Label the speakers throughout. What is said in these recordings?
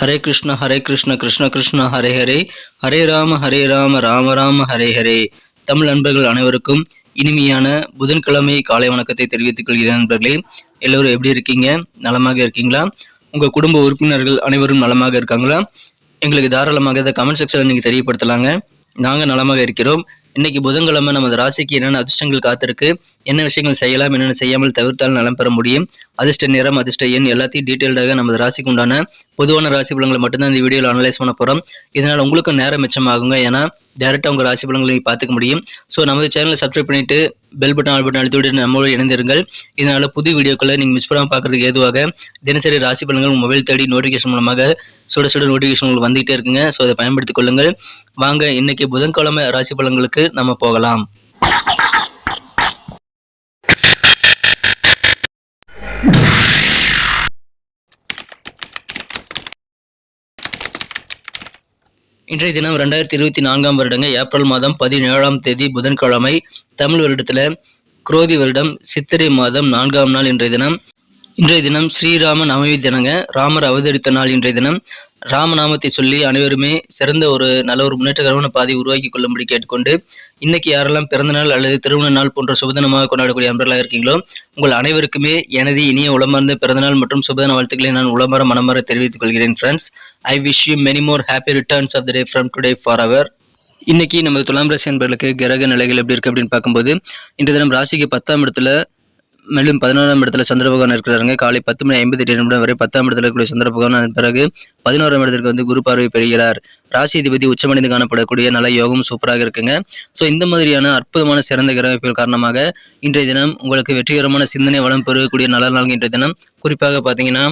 Speaker 1: ஹரே கிருஷ்ண ஹரே கிருஷ்ண கிருஷ்ண கிருஷ்ண ஹரே ஹரே. ஹரே ராம ஹரே ராம ராம ராம ஹரே ஹரே. தமிழ் நண்பர்கள் அனைவருக்கும் இனிமையான புதன்கிழமை காலை வணக்கத்தை தெரிவித்துக் கொள்கிறேன் நண்பர்களே. எல்லோரும் எப்படி இருக்கீங்க? நலமாக இருக்கீங்களா? உங்கள் குடும்ப உறுப்பினர்கள் அனைவரும் நலமாக இருக்காங்களா? எங்களுக்கு தாராளமாக இதை கமெண்ட் செக்ஷனில் நீங்கள் தெரியப்படுத்தலாங்க. நாங்கள் நலமாக இருக்கிறோம். இன்னைக்கு புதன்கிழமை நமது ராசிக்கு என்னென்ன அதிர்ஷ்டங்கள் காத்திருக்கு? என்ன விஷயங்கள் செய்யலாம் என்னென்ன செய்யாமல் தவிர்த்தால் நலம் பெற முடியும்? அதிர்ஷ்ட நிறம் அதிர்ஷ்ட எண் எல்லாத்தையும் டீட்டெயில்டாக நமது ராசிக்கு உண்டான பொதுவான ராசி பலங்களை மட்டும்தான் இந்த வீடியோவில் அனலைஸ் பண்ண போகிறோம் இதனால் உங்களுக்கும் நேரம் மிச்சமாகுங்க. ஏன்னா டேரெக்டாக உங்கள் ராசி பலன்களை நீங்கள் பார்த்துக்க முடியும். ஸோ நமது சேனலை சப்ஸ்கிரைப் பண்ணிவிட்டு பெல் பட்டன் ஆல் பட்டன் அழுத்தி விட்டு இணைந்திருங்கள். இதனால் புது வீடியோக்களை நீங்கள் மிஸ் பண்ணாமல் பார்க்குறதுக்கு ஏதுவாக தினசரி ராசி பலன்கள் உங்கள் மொபைல் தேடி நோட்டிஃபிகேஷன் மூலமாக சுட சுட நோட்டிஃபிகேஷன் உங்களுக்கு வந்துகிட்டே இருக்குங்க. ஸோ அதை பயன்படுத்திக் கொள்ளுங்கள். வாங்க இன்றைக்கி புதன்கிழமை ராசி பலன்களுக்கு நம்ம போகலாம். இன்றைய தினம் ரெண்டாயிரத்தி இருபத்தி நான்காம் வருடங்க ஏப்ரல் மாதம் பதினேழாம் தேதி புதன்கிழமை தமிழ் வருடத்தில் குரோதி வருடம் சித்திரை மாதம் நான்காம் நாள் இன்றைய தினம். இன்றைய தினம் ஸ்ரீராம நவமி தினங்க ராமர் அவதரித்த நாள் இன்றைய தினம். ராமநாமத்தை சொல்லி அனைவருமே சிறந்த ஒரு நல்ல ஒரு முன்னேற்றகரமான பாதை உருவாக்கி கொள்ளும்படி கேட்டுக்கொண்டு இன்னைக்கு யாரெல்லாம் பிறந்தநாள் அல்லது திருமண நாள் போன்ற சுபதினமாக கொண்டாடக்கூடிய அன்பர்களாக இருக்கீங்களோ உங்கள் அனைவருக்குமே எனது இனிய உளமார்ந்த பிறந்தநாள் மற்றும் சுபதின வாழ்த்துக்களை நான் உளமர மனமர தெரிவித்துக் கொள்கிறேன் friends I wish you many more happy returns of the day from today for our இன்னைக்கு நமது துலாம் ராசி என்பர்களுக்கு கிரக நிலைகள் எப்படி இருக்கு அப்படின்னு பார்க்கும்போது இன்றைய தினம் ராசிக்கு பத்தாம் இடத்துல மேலும் பதினோராம் இடத்துல சந்திர பகவான் இருக்கிறாருங்க காலை பத்து மணி ஐம்பத்தி எட்டு நிமிடம் வரை பத்தாம் இடத்துல இருக்கக்கூடிய சந்திர பகவான் அதன் பிறகு பதினோராம் இடத்திற்கு வந்து குரு பார்வை பெறுகிறார். ராசி அதிபதி உச்சமடைந்து காணப்படக்கூடிய நல்ல யோகம் சூப்பராக இருக்குங்க. ஸோ இந்த மாதிரியான அற்புதமான சிறந்த கிரகங்கள் காரணமாக இன்றைய தினம் உங்களுக்கு வெற்றிகரமான சிந்தனை வளம் பெறக்கூடிய நல்ல நாள் இன்றைய தினம். குறிப்பாக பார்த்தீங்கன்னா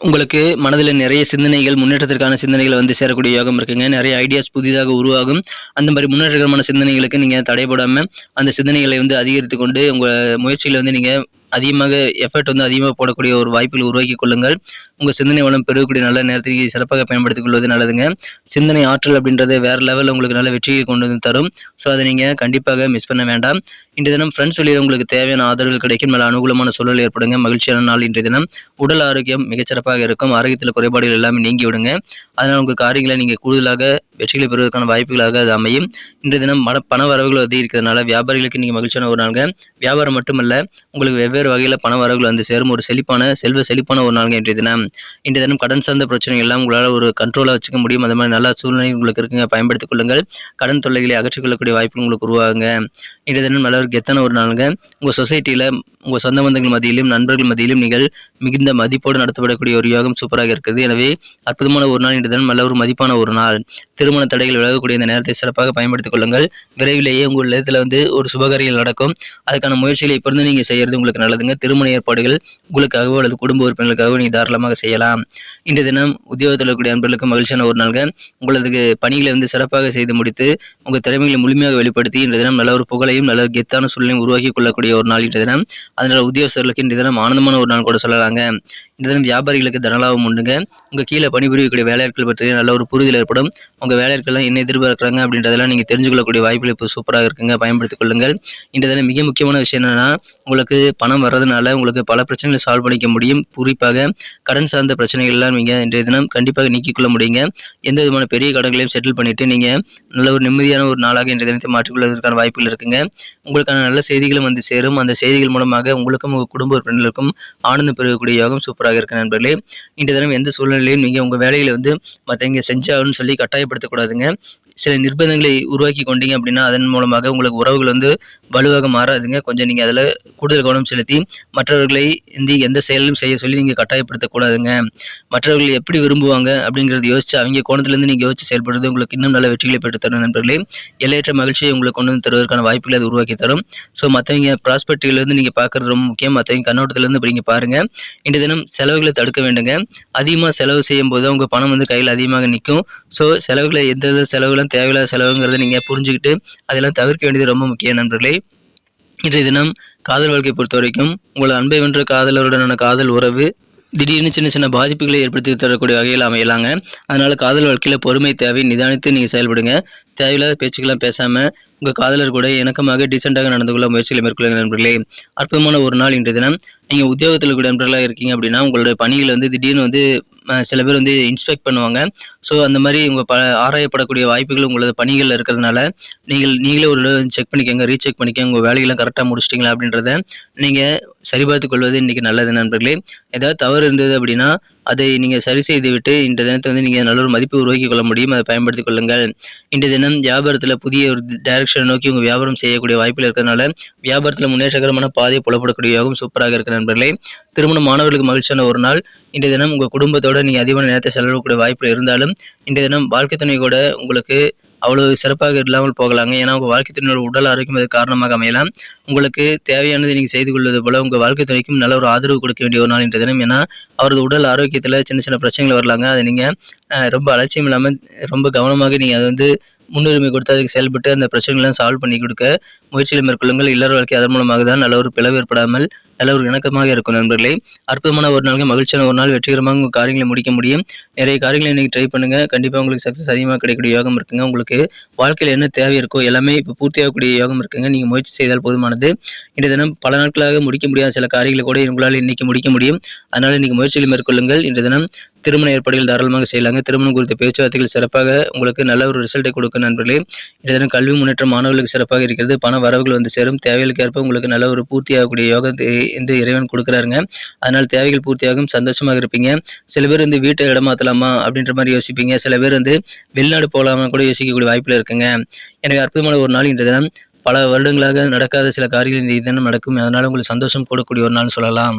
Speaker 1: உங்களுக்கு மனதில் நிறைய சிந்தனைகள் முன்னேற்றத்திற்கான சிந்தனைகள் வந்து சேரக்கூடிய யோகம் இருக்குங்க. நிறைய ஐடியாஸ் புதிதாக உருவாகும். அந்த மாதிரி முன்னேற்றகரமான சிந்தனைகளுக்கு நீங்கள் தடைபடாமல் அந்த சிந்தனைகளை வந்து அதிகரித்து கொண்டு உங்கள் முயற்சியில் வந்து நீங்கள் அதிகமாக எஃபர்ட் வந்து அதிகமாக போடக்கூடிய ஒரு வாய்ப்புகள் உருவாக்கி கொள்ளுங்கள். உங்கள் சிந்தனை வளம் பெருகக்கூடிய நல்ல நேரத்திற்கு சிறப்பாக பயன்படுத்திக் கொள்வது நல்லதுங்க. சிந்தனை ஆற்றல் அப்படின்றது வேறு லெவலில் உங்களுக்கு நல்ல வெற்றியை கொண்டு வந்து தரும். ஸோ அதை நீங்கள் கண்டிப்பாக மிஸ் பண்ண வேண்டாம். இன்றைய தினம் ஃப்ரெண்ட்ஸ் வழியில் உங்களுக்கு தேவையான ஆதரவு கிடைக்கும். நல்ல அனுகூலமான சூழல் ஏற்படுங்க. மகிழ்ச்சியான நாள் இன்றைய தினம். உடல் ஆரோக்கியம் மிகச்சிறப்பாக இருக்கும். ஆரோக்கியத்தில் குறைபாடுகள் எல்லாமே நீங்கி விடுங்க. அதனால் உங்கள் காரியங்களை நீங்கள் கூடுதலாக வெற்றிகளை பெறுவதற்கான வாய்ப்புகளாக அது அமையும். இன்றைய தினம் மன பண வரவுகள் இருக்கிறதுனால வியாபாரிகளுக்கு நீங்கள் மகிழ்ச்சியான ஒரு நாளுங்க. வியாபாரம் மட்டுமல்ல உங்களுக்கு வெவ்வேறு வகையில் பண வரவுகள் வந்து சேரும். ஒரு செழிப்பான செல்வ செழிப்பான ஒரு நாளுங்க இன்றைய தினம். இன்றைய தினம் கடன் சார்ந்த பிரச்சனைகள் எல்லாம் உங்களால் ஒரு கண்ட்ரோலாக வச்சுக்க முடியும். அந்த மாதிரி நல்ல சூழ்நிலை உங்களுக்கு இருக்குங்க. பயன்படுத்திக் கொள்ளுங்கள். கடன் தொல்லைகளை அகற்றிக்கொள்ளக்கூடிய வாய்ப்பு உங்களுக்கு உருவாகுங்க. இன்றைய தினம் நல்ல ஒரு கெத்தான ஒரு நாளுங்க. உங்கள் சொசைட்டியில் உங்கள் சொந்த பந்தங்கள் மத்தியிலும் நண்பர்கள் மத்தியிலும் நீங்கள் மிகுந்த மதிப்போடு நடத்தப்படக்கூடிய ஒரு யோகம் சூப்பராக இருக்கிறது. எனவே அற்புதமான ஒரு நாள் இன்றைய தினம் நல்ல ஒரு மதிப்பான ஒரு நாள். திருமண தடைகள் விலகக்கூடிய இந்த நேரத்தை சிறப்பாக பயன்படுத்திக் கொள்ளுங்கள். விரைவிலேயே உங்கள் இடத்துல வந்து ஒரு சுபகாரியம் நடக்கும். அதுக்கான முயற்சிகளை இப்போ இருந்து நீங்கள் செய்யறது உங்களுக்கு நல்லதுங்க. திருமண ஏற்பாடுகள் உங்களுக்காகவோ அல்லது குடும்ப உறுப்பினர்களுக்காகவோ நீங்கள் தாராளமாக செய்யலாம். இன்றைய தினம் உத்தியோகத்தில் இருக்கக்கூடிய அன்பர்களுக்கு மகிழ்ச்சியான ஒரு நாள்கள் உங்களது பணிகளை வந்து சிறப்பாக செய்து முடித்து உங்கள் திறமைகளை முழுமையாக வெளிப்படுத்தி இன்றைய தினம் நல்ல ஒரு புகழையும் நல்ல கெத்தான சூழ்நிலையும் உருவாக்கி கொள்ளக்கூடிய ஒரு நாள் இன்றைய தினம். அதனால் உத்தியோகஸ்தர்களுக்கு இந்த தினம் ஆனந்தமான ஒரு நாள் கூட சொல்லலாங்க. இந்த தினம் வியாபாரிகளுக்கு தனலாபம் உண்டுங்க. உங்கள் கீழே பணிபுரியக்கூடிய வேலையாட்கள் பற்றிய நல்ல ஒரு புரிதல் ஏற்படும். உங்கள் வேலையாட்கள்லாம் என்ன எதிர்பார்க்குறாங்க அப்படின்றதெல்லாம் நீங்கள் தெரிஞ்சுக்கொள்ளக்கூடிய வாய்ப்புகள் இப்போ சூப்பராக இருக்குங்க. பயன்படுத்திக் கொள்ளுங்கள். இந்த தினம் மிக முக்கியமான விஷயம் என்னன்னா உங்களுக்கு பணம் வர்றதுனால உங்களுக்கு பல பிரச்சனைகளை சால்வ் பண்ணிக்க முடியும். குறிப்பாக கடன் சார்ந்த பிரச்சனைகள் எல்லாம் நீங்கள் இன்றைய தினம் கண்டிப்பாக நீக்கிக் கொள்ள முடியுங்க. எந்த விதமான பெரிய கடன்களையும் செட்டில் பண்ணிட்டு நீங்கள் நல்ல ஒரு நிம்மதியான ஒரு நாளாக இன்றைய தினத்தை மாற்றிக்கொள்வதற்கான வாய்ப்புகள் இருக்குங்க. உங்களுக்கான நல்ல செய்திகளும் வந்து சேரும். அந்த செய்திகள் மூலமாக உங்களுக்கும் உங்கள் குடும்ப உறுப்பினர்களுக்கும் ஆனந்தம் பெறக்கூடிய யோகம் சூப்பராக இருக்கு நண்பர்களே. இன்றைய தினம் எந்த சூழ்நிலையிலும் நீங்கள் உங்கள் வேலையில் வந்து மற்றவங்க செஞ்சாகணும்னு சொல்லி கட்டாயப்படுத்தக்கூடாதுங்க. சில நிர்பந்தங்களை உருவாக்கி கொண்டீங்க அப்படின்னா அதன் மூலமாக உங்களுக்கு உறவுகள் வந்து வலுவாக மாறாதுங்க. கொஞ்சம் நீங்கள் அதில் கூடுதல் கவனம் செலுத்தி மற்றவர்களை இந்த எந்த செயலும் செய்ய சொல்லி நீங்கள் கட்டாயப்படுத்தக்கூடாதுங்க. மற்றவர்கள் எப்படி விரும்புவாங்க அப்படிங்கிறத யோசிச்சு அவங்க கோணத்துலேருந்து நீங்கள் யோசிச்சு செயல்படுறது உங்களுக்கு இன்னும் நல்ல வெற்றிகளை பெற்று தரும் நண்பர்களே. எல்லையற்ற மகிழ்ச்சியை உங்களுக்கு கொண்டு வந்து தருவதற்கான வாய்ப்புகளை அது உருவாக்கி தரும். ஸோ மற்றவங்க ப்ராஸ்பெக்டிவ்லேருந்து நீங்கள் பார்க்குறது ரொம்ப முக்கியம். மற்றவங்க கண்ணோட்டத்திலேருந்து இப்படி நீங்கள் பாருங்கள் இன்றைய தினம் செலவுகளை தடுக்க வேண்டுங்க. அதிகமாக செலவு செய்யும் போது உங்கள் பணம் வந்து கையில் அதிகமாக நிற்கும் ஸோ செலவுகளை எந்தெந்த செலவுகளும் தேவையில்லாத செலவுங்கிறத நீங்கள் புரிஞ்சுக்கிட்டு அதெல்லாம் தவிர்க்க வேண்டியது ரொம்ப முக்கியம் நண்பர்களே. இன்றைய தினம் காதல் வாழ்க்கை பொறுத்த வரைக்கும் உங்கள் அன்பை வென்ற காதலருடனான காதல் உறவு திடீர்னு சின்ன சின்ன பாதிப்புகளை ஏற்படுத்தி தரக்கூடிய வகையில் அமையலாங்க. அதனால் காதல் வாழ்க்கையில் பொறுமை தேவை நிதானித்து நீங்கள் செயல்படுங்க. தேவையில்லாத பேச்சுக்கெல்லாம் பேசாமல் உங்கள் காதலர் கூட இணக்கமாக டீசெண்டாக நடந்து கொள்ள முயற்சிகளை மேற்கொள்ளுங்க நண்பர்களே. அற்புதமான ஒரு நாள் இன்றைய தினம். நீங்கள் உத்தியோகத்தில் கூட நண்பர்களாக இருக்கீங்க அப்படின்னா உங்களுடைய பணிகள் வந்து திடீர்னு வந்து சில பேர் வந்து இன்ஸ்பெக்ட் பண்ணுவாங்க. ஸோ அந்த மாதிரி உங்கள் ப ஆராயப்படக்கூடிய வாய்ப்புகள் உங்களது பணிகளில் இருக்கிறதுனால நீங்கள் நீங்களே ஒரு செக் பண்ணிக்கோங்க ரீசெக் பண்ணிக்கோங்க உங்கள் வேலையெல்லாம் கரெக்டாக முடிச்சிட்டிங்களா அப்படின்றத நீங்கள் சரிபார்த்து கொள்வது இன்றைக்கி நல்லது நண்பர்களே. ஏதாவது தவறு இருந்தது அப்படின்னா அதை நீங்கள் சரி செய்துவிட்டு இன்றைய தினத்தை வந்து நீங்கள் நல்ல ஒரு மதிப்பு உருவாக்கி கொள்ள முடியும். அதை பயன்படுத்திக் கொள்ளுங்கள். இன்றைய தினம் வியாபாரத்தில் புதிய ஒரு டைரக்ஷனை நோக்கி உங்கள் வியாபாரம் செய்யக்கூடிய வாய்ப்பில் இருக்கிறதுனால வியாபாரத்தில் முன்னேற்றகரமான பாதையை புலப்படக்கூடிய யோகம் சூப்பராக இருக்கிற நண்பர்களே. திருமண மாணவர்களுக்கு மகிழ்ச்சியான ஒரு நாள். இன்றைய தினம் உங்கள் குடும்பத்தோடு நீங்கள் அதிகமான நேரத்தை செலவிடக்கூடிய வாய்ப்பு இருந்தாலும் இன்றைய தினம் வாழ்க்கை துணை கூட உங்களுக்கு அவ்வளவு சிறப்பாக இல்லாமல் போகலாங்க. ஏன்னா உங்கள் வாழ்க்கை துணையோட உடல் ஆரோக்கியம் அது காரணமாக அமையலாம் உங்களுக்கு தேவையானதை நீங்கள் செய்து கொள்வது போல உங்கள் வாழ்க்கை துணைக்கும் நல்ல ஒரு ஆதரவு கொடுக்க வேண்டிய ஒரு நாள் இன்றைய தினம். ஏன்னா அவரது உடல் ஆரோக்கியத்தில் சின்ன சின்ன பிரச்சனைகள் வரலாங்க. அதை நீங்கள் ரொம்ப அலட்சியம் இல்லாமல் ரொம்ப கவனமாக நீங்கள் அதை வந்து முன்னுரிமை கொடுத்து அதுக்கு செயல்பட்டு அந்த பிரச்சனைகளை சால்வ் பண்ணி கொடுக்க முயற்சிகளை மேற்கொள்ளுங்கள். இல்லற வாழ்க்கை அதன் மூலமாக தான் நல்ல ஒரு பிளவு ஏற்படாமல் நல்ல ஒரு இணக்கமாக இருக்கும் நண்பர்களே. அற்புதமான ஒரு நாளுக்கு மகிழ்ச்சியான ஒரு நாள் வெற்றிகரமாக உங்கள் காரியங்களை முடிக்க முடியும். நிறைய காரியங்களை இன்றைக்கி ட்ரை பண்ணுங்கள் கண்டிப்பாக உங்களுக்கு சக்ஸஸ் அதிகமாக கிடைக்கக்கூடிய யோகம் இருக்குங்க. உங்களுக்கு வாழ்க்கையில் என்ன தேவை இருக்கோ எல்லாமே இப்போ பூர்த்தியாகக்கூடிய யோகம் இருக்குங்க. நீங்கள் முயற்சி செய்தால் போதுமானது. இன்றைய தினம் பல நாட்களாக முடிக்க முடியாத சில காரியங்களை கூட உங்களால் இன்றைக்கி முடிக்க முடியும். அதனால் இன்றைக்கி முயற்சிகளை மேற்கொள்ளுங்கள். இன்றைய தினம் திருமண ஏற்பாடுகள் தாராளமாக செய்யலாங்க. திருமணம் குறித்த பேச்சுவார்த்தைகள் சிறப்பாக உங்களுக்கு நல்ல ஒரு ரிசல்ட்டை கொடுக்கும் நண்பர்களே. இதன் தினம் கல்வி முன்னேற்றம் மாணவர்களுக்கு சிறப்பாக இருக்கிறது. பண வரவுகள் வந்து சேரும். தேவைகளுக்கு ஏற்ப உங்களுக்கு நல்ல ஒரு பூர்த்தியாகக்கூடிய யோகத்தை இந்த இறைவன் கொடுக்குறாருங்க. அதனால் தேவைகள் பூர்த்தியாகும். சந்தோஷமாக இருப்பீங்க. சில பேர் வந்து வீட்டை இடமாத்தலாமா அப்படின்ற மாதிரி யோசிப்பீங்க. சில பேர் வந்து வெளிநாடு போகலாமா கூட யோசிக்கக்கூடிய வாய்ப்பில் இருக்குங்க. எனவே அற்புதமான ஒரு நாள் இன்றைய தினம். பல வருடங்களாக நடக்காத சில காரியங்கள் இந்த தினம் நடக்கும். அதனால் உங்களுக்கு சந்தோஷம் கூடக்கூடிய ஒரு நாள் சொல்லலாம்.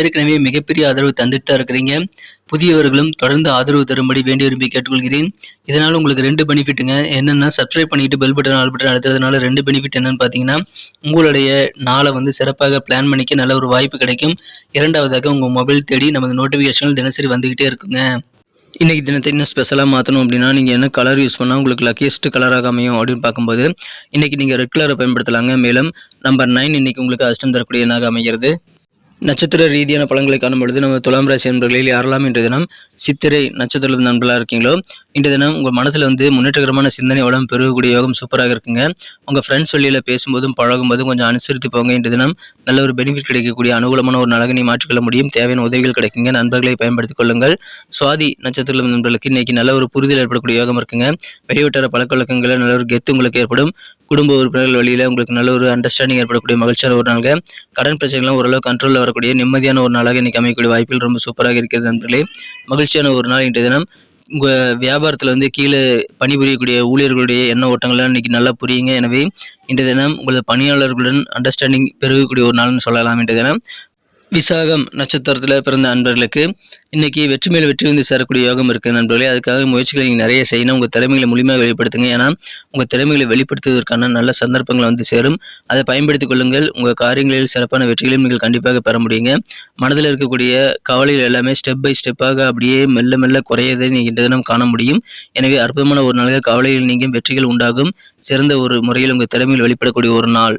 Speaker 1: ஏற்கனவே மிகப்பெரிய ஆதரவு தந்துட்டு தான் இருக்கிறீங்க. புதியவர்களும் தொடர்ந்து ஆதரவு தரும்படி வேண்டி விரும்பி கேட்டுக்கொள்கிறேன். இதனால் உங்களுக்கு ரெண்டு பெனிஃபிட்டுங்க. என்னென்னா சப்ஸ்கிரைப் பண்ணிட்டு பெல் பட்டன் ஆல் பட்டன் அழுத்துறதுனால ரெண்டு பெனிஃபிட் என்னன்னு பார்த்தீங்கன்னா உங்களுடைய நாளை வந்து சிறப்பாக பிளான் பண்ணிக்க நல்ல ஒரு வாய்ப்பு கிடைக்கும். இரண்டாவதாக உங்கள் மொபைல் தேடி நமது நோட்டிஃபிகேஷன்கள் தினசரி வந்துக்கிட்டே இருக்குங்க. இன்றைக்கி தினத்தை இன்னும் ஸ்பெஷலாக மாற்றணும் அப்படின்னா நீங்கள் என்ன கலர் யூஸ் பண்ணால் உங்களுக்கு லக்கியஸ்ட் கலராக அமையும் அப்படின்னு பார்க்கும்போது இன்றைக்கி நீங்கள் ரெட் கலரை பயன்படுத்தலாங்க. மேலும் நம்பர் நைன் இன்றைக்கி உங்களுக்கு அஷ்டம் தரக்கூடிய எண்ணாக அமைகிறது. நட்சத்திர ரீதியான பலன்களை காணும் பொழுது நம்ம துலாம் ராசி நண்பர்களில் யாரெல்லாம் இன்றைய தினம் சித்திரை நட்சத்திர நண்பர்களாக இருக்கீங்களோ இன்றைய தினம் உங்கள் மனசில் வந்து முன்னேற்றகரமான சிந்தனை வளம் பெருகக்கூடிய யோகம் சூப்பராக இருக்குங்க. உங்கள் ஃப்ரெண்ட்ஸ் வழியில் பேசும்போதும் பழகும்போதும் கொஞ்சம் அனுசரித்து போங்க. இன்றைய தினம் நல்ல ஒரு பெனிஃபிட் கிடைக்கக்கூடிய அனுகூலமான ஒரு நலகனை மாற்றிக்கொள்ள முடியும். தேவையான உதவிகள் கிடைக்குங்க. நண்பர்களை பயன்படுத்திக் கொள்ளுங்கள். சுவாதி நட்சத்திர நண்பர்களுக்கு இன்னைக்கு நல்ல ஒரு புரிதல் ஏற்படக்கூடிய யோகம் இருக்குங்க. வெளிவட்டார பழக்கவழக்கங்களில் நல்ல ஒரு கெத்து உங்களுக்கு ஏற்படும். குடும்ப உறுப்பினர்கள் வழியில் உங்களுக்கு நல்ல ஒரு அண்டர்ஸ்டாண்டிங் ஏற்படக்கூடிய மகிழ்ச்சியான ஒரு நாள் கடன் பிரச்சனைகளும் ஓரளவு கண்ட்ரோலில் வரக்கூடிய நிம்மதியான ஒரு நாளாக இன்னைக்கு அமைக்கக்கூடிய வாய்ப்புகள் ரொம்ப சூப்பராக இருக்கிறது நண்பர்களே. மகிழ்ச்சியான ஒரு நாள் இன்றைய தினம். உங்கள் வியாபாரத்தில் வந்து கீழே பணிபுரியக்கூடிய ஊழியர்களுடைய எண்ண ஓட்டங்கள்லாம் இன்னைக்கு நல்லா புரியுங்க. எனவே இன்றைய தினம் உங்களது பணியாளர்களுடன் அண்டர்ஸ்டாண்டிங் பெருகக்கூடிய ஒரு நாள்னு சொல்லலாம் இன்றைய தினம். விசாகம் நட்சத்திரத்தில் பிறந்த அன்பர்களுக்கு இன்றைக்கி வெற்றி மேல் வெற்றி வந்து சேரக்கூடிய யோகம் இருக்குது நண்பர்களே. அதுக்காக முயற்சிகளை நீங்கள் நிறைய செய்யணும். உங்கள் திறமைகளை முழுமையாக வெளிப்படுத்துங்க. ஏன்னா உங்கள் திறமைகளை வெளிப்படுத்துவதற்கான நல்ல சந்தர்ப்பங்கள் வந்து சேரும். அதை பயன்படுத்திக் கொள்ளுங்கள். உங்கள் காரியங்களில் சிறப்பான வெற்றிகளையும் நீங்கள் கண்டிப்பாக பெற முடியுங்க. மனதில் இருக்கக்கூடிய கவலைகள் எல்லாமே ஸ்டெப் பை ஸ்டெப்பாக அப்படியே மெல்ல மெல்ல குறையதை நீங்கள் இந்த தினம் காண முடியும். எனவே அற்புதமான ஒரு நாளில் கவலையில் நீங்கள் வெற்றிகள் உண்டாகும். சிறந்த ஒரு முறையில் உங்கள் திறமையில் வெளிப்படக்கூடிய ஒரு நாள்.